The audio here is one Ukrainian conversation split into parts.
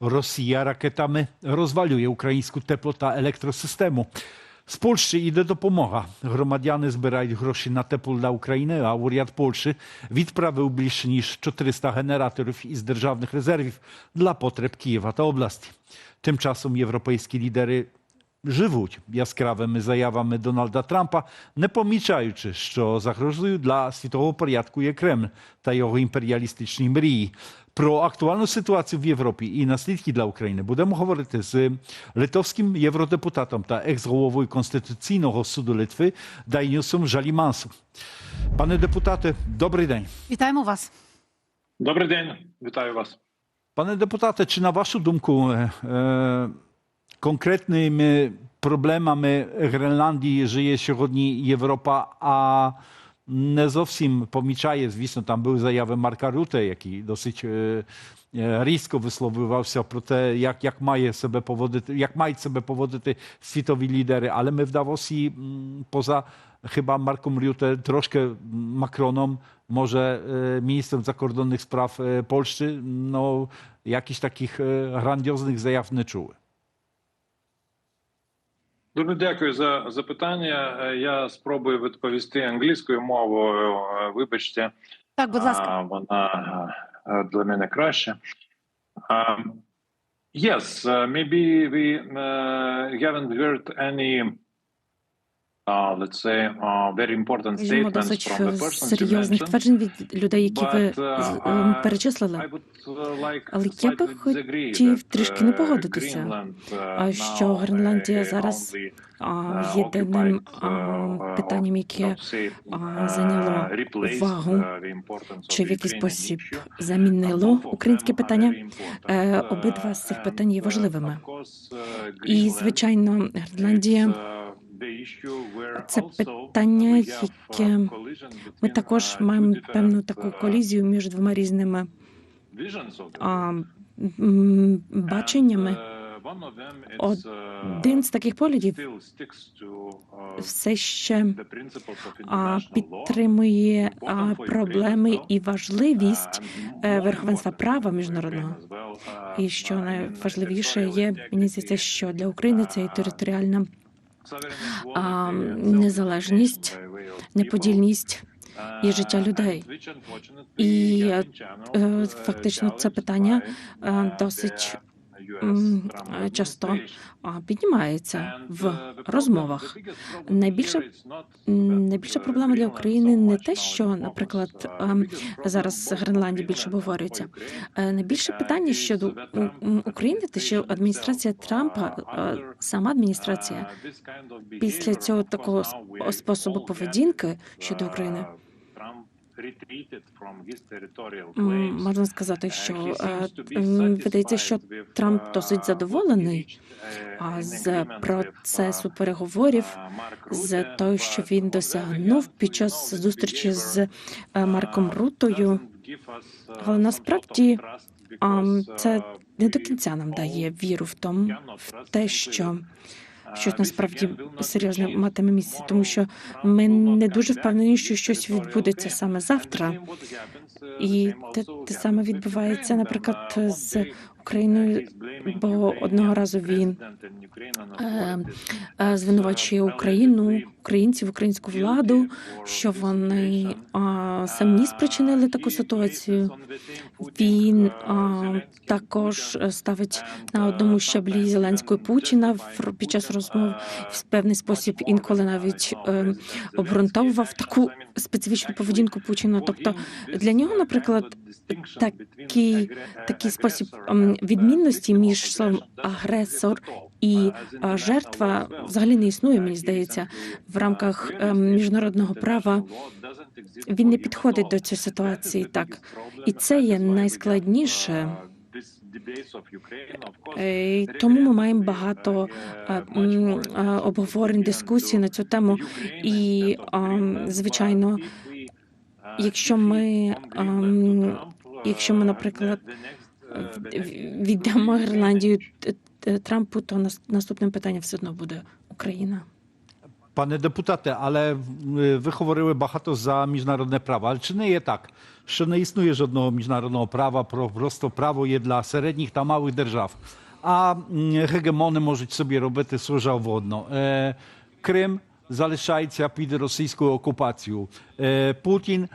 Росія ракетами розвалює українську тепло та електросистему. З Польщі йде допомога. Громадяни збирають гроші на тепло для України, а уряд Польщі відправив більше ніж 400 генераторів із державних резервів для потреб Києва та області. Тим часом європейські лідери живуть яскравими заявами Дональда Трампа, не помічаючи, що загрозою для світового порядку є Кремль та його імперіалістичні мрії. Про актуальну ситуацію в Європі і наслідки для України будемо говорити з литовським євродепутатом та екс-головою Конституційного суду Литви Дайнюсом Жалімансом. Пане депутате, добрий день. Вітаємо вас. Добрий день, вітаю вас. Пане депутате, чи на вашу думку е, е, конкретними проблемами Гренландії живе сьогодні Європа, а не зовсім помічає, звісно, там були заяви Марка Руте, який досить е, е, різко висловлювався про те, як, як має себе поводити, як мають себе поводити світові лідери. Але ми в Давосі, м, поза chyba Marką Rutte, troszkę Macronom, może e, ministrem zakordonnych spraw e, Polski, no jakichś takich e, grandioznych zajaw nie czuły. Дуже дякую за запитання. Е, Я спробую відповісти англійською мовою. Е, Вибачте, Так, будь ласка. вона е, для мене краще. Um, yes, maybe we uh, haven't heard any, uh, very important statements досить from the е, persons серйозних тверджень від людей, які ви uh, ем, перечислили. Uh, like Але я би хотів трішки не uh, погодитися, що Гренландія зараз е, Єдиним е, питанням, яке зайняло увагу чи в якийсь спосіб замінило українське питання, е, обидва з цих питань є важливими. І, звичайно, Гренландія це питання, яке ми також маємо певну таку колізію між двома різними а, баченнями. Один з таких поглядів все ще а, підтримує а, проблеми і важливість е, верховенства права міжнародного. І що найважливіше є, мені здається, що для України це і територіальна а, незалежність, неподільність і життя людей. І е, фактично це питання е, досить часто піднімається в розмовах. Найбільша найбільша проблема для України не те, що, наприклад, ем, зараз Гренландія більше обговорюється. Е, Найбільше питання щодо України, те, що адміністрація Трампа, е, сама адміністрація, після цього такого сп- способу поведінки щодо України, можна сказати, що е, видається, що Трамп досить задоволений а, з процесу переговорів, з того, що він досягнув під час зустрічі з е, Марком Рутою. Але насправді це не до кінця нам дає віру в тому, в те, що щось насправді серйозне матиме місце, тому що ми не дуже впевнені, що щось відбудеться саме завтра. І те, те саме відбувається, наприклад, з Україною, бо одного разу він е, е, звинувачує Україну, українців, українську владу, що вони самі спричинили таку ситуацію. Він також ставить на одному щаблі Зеленського і Путіна під час розмов в певний спосіб інколи навіть е, обґрунтовував таку специфічну поведінку Путіна. Тобто для нього, наприклад, такий, такий спосіб відмінності між агресор і жертва взагалі не існує, мені здається, в рамках ем, міжнародного права. Він не підходить до цієї ситуації так. І це є найскладніше. Е, Тому ми маємо багато е, е, обговорень, дискусій на цю тему. І, звичайно, якщо ми, якщо ми, наприклад, віддамо Гренландію Т- Т- Трампу, то нас- наступним питанням все одно буде Україна. Пане депутате, але е, ви говорили багато за міжнародне право. Але чи не є так, що не існує жодного міжнародного права, про просто право є для середніх та малих держав, а м, гегемони можуть собі робити що завгодно. Е, Крим залишається під російською окупацією. Путін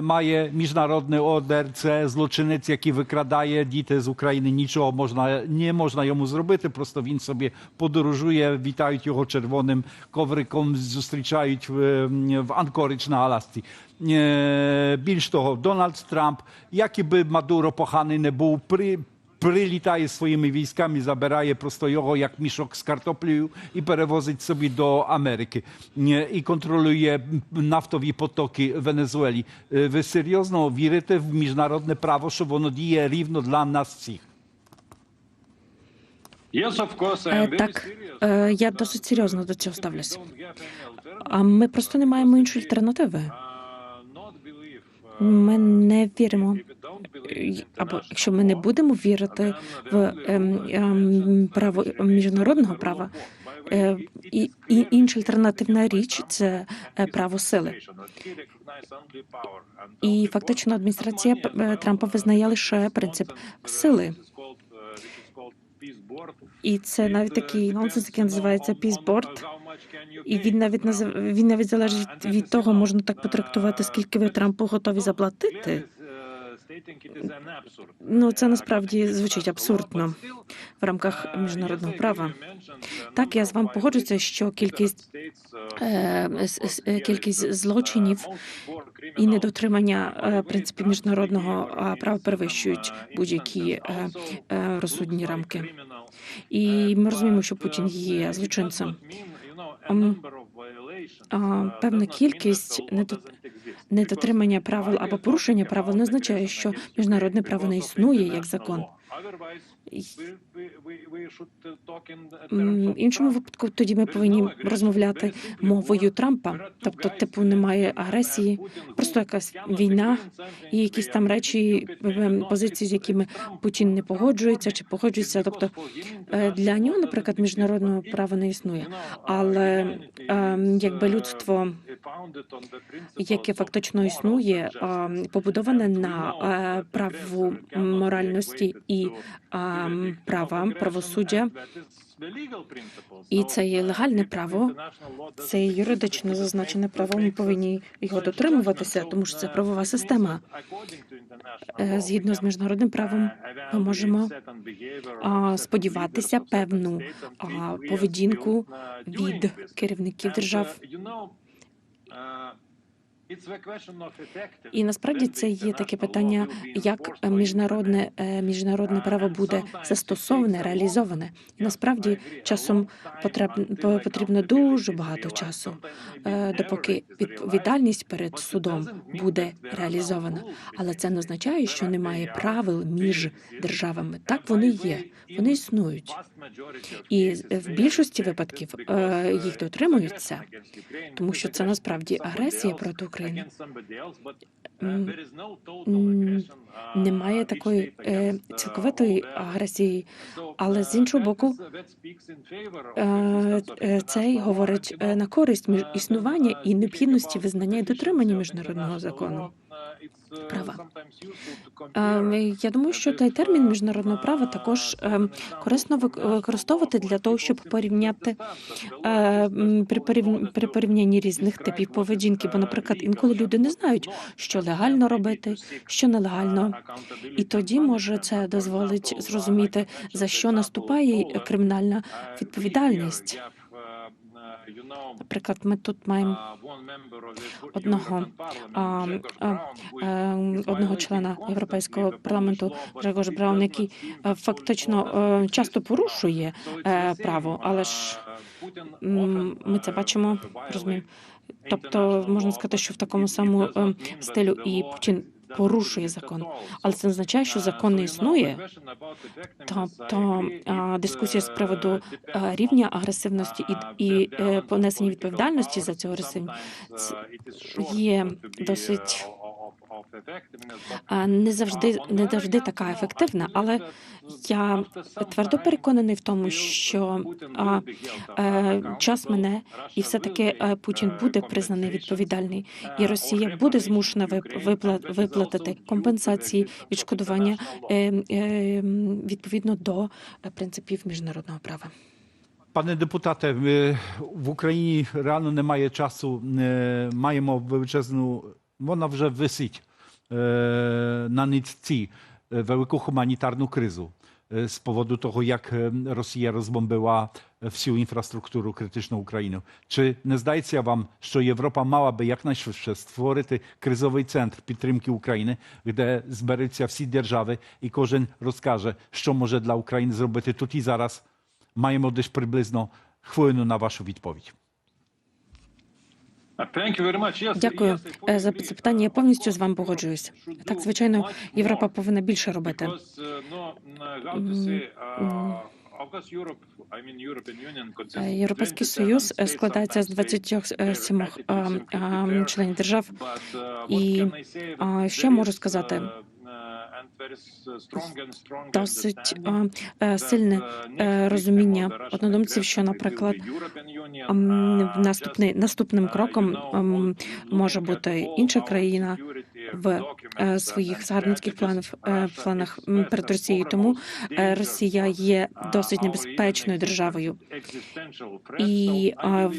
має міжнародний ордер, це злочинець, який викрадає діти з України. Нічого можна не можна йому зробити. Просто він собі подорожує, вітають його червоним ковриком, зустрічають в, в Анкорич на Алясці. Е, Більш того, Дональд Трамп, який би Мадуро поганий не був, при прилітає своїми військами, забирає просто його як мішок з картоплею і перевозить собі до Америки і контролює нафтові потоки Венесуелі. Е, Ви серйозно вірите в міжнародне право, що воно діє рівно для нас всіх? Е, Так, е, я досить серйозно до цього ставлюся. А ми просто не маємо іншої альтернативи. Ми не віримо. Або якщо ми не будемо вірити в ем, ем, право міжнародного права, е, і, інша альтернативна річ це е, право сили. І фактично адміністрація е, Трампа визнає лише принцип сили. І це навіть такий нонсенс, який називається пісборд. І він навіть він навіть залежить від того, можна так потрактувати, скільки ви Трампу готові заплатити. Ну це насправді звучить абсурдно в рамках міжнародного права. Так, я з вами погоджуюся, що кількість е, е, кількість злочинів і недотримання е, принципів міжнародного права перевищують будь-які е, розсудні рамки. І ми розуміємо, що Путін є злочинцем. Певна кількість недо- недотримання правил або порушення правил не означає, що міжнародне право не існує як закон. В іншому випадку тоді ми повинні розмовляти мовою Трампа, тобто, типу, немає агресії, просто якась війна і якісь там речі, ем, позиції, з якими Путін не погоджується чи погоджується. Тобто е, для нього, наприклад, міжнародного права не існує. Але ем, якби людство, яке фактично існує, побудоване на праву моральності і права правосуддя, і це є легальне право, це є юридично зазначене право. Ми повинні його дотримуватися, тому що це правова система. Е, Згідно з міжнародним правом, ми можемо сподіватися певну поведінку від керівників держав. Uh, І насправді це є таке питання, як е, міжнародне е, міжнародне право буде застосоване, реалізоване. І насправді часом потреб- по- потрібно дуже багато часу, е, допоки відповідальність перед судом буде реалізована. Але це не означає, що немає правил між державами. Так вони є, вони існують. І в більшості випадків їх дотримуються, тому що це насправді агресія проти України. М, м, Немає такої е, цілковитої агресії, але з іншого боку, е, е, це й говорить е, на користь існування і необхідності визнання і дотримання міжнародного закону. Права. Е, Я думаю, що той термін міжнародного права також е, корисно використовувати для того, щоб порівняти е, при порівнянні різних типів поведінки. Бо, наприклад, інколи люди не знають, що легально робити, що нелегально. І тоді може це дозволить зрозуміти за що наступає кримінальна відповідальність. Наприклад, ми тут маємо одного а, а, одного члена європейського парламенту. Грегор Браун, який е, фактично е, часто порушує е, право, але ж ми це бачимо, розуміємо. Тобто можна сказати, що в такому самому стилю і Путін порушує закон, але це означає, що закон не існує. Тобто дискусія з приводу рівня агресивності і, і е, понесення відповідальності за цю агресивність є досить не завжди не завжди така ефективна, але я твердо переконаний в тому, що а, е, час мине, і все-таки е, Путін буде признаний відповідальний, і Росія буде змушена вип- виплатити компенсації, відшкодування е, е, відповідно до е, принципів міжнародного права. Пане депутате, е, в Україні реально немає часу. е, Маємо величезну, вона вже висить е, на нитці е, велику гуманітарну кризу е, з powodu того, як е, Росія розбомбила всю інфраструктуру критичну України. Чи не здається вам, що Європа мала би якнайшвидше створити кризовий центр підтримки України, де зберуться всі держави і кожен розкаже, що може для України зробити тут і зараз? Маємо десь приблизно хвилину на вашу відповідь. Дякую за за запитання. Я повністю з вами погоджуюсь. Так, звичайно, Європа повинна більше робити. Е, Європейський Союз е, складається з 27 е, е, членів держав. І що я можу сказати? Досить е, е, сильне е, розуміння однодумців, що, наприклад, наступний наступним кроком може бути інша країна в е, своїх загарбницьких планів е, планах перед Росією. Тому е, Росія є досить небезпечною державою, і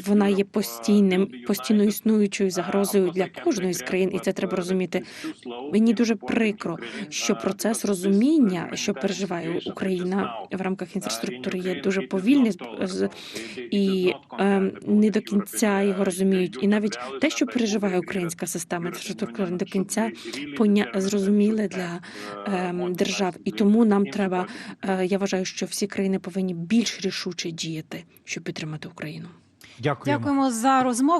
вона є постійним, постійно існуючою загрозою для кожної з країн, і це треба розуміти. Мені дуже прикро, що процес розуміння, що переживає Україна в рамках інфраструктури, є дуже повільний і не до кінця його розуміють. І навіть те, що переживає українська система інфраструктури, не до кінця поня зрозуміле для е, держав. І тому нам треба. Е, я вважаю, що всі країни повинні більш рішуче діяти, щоб підтримати Україну. Дякуємо. Дякуємо за розмову.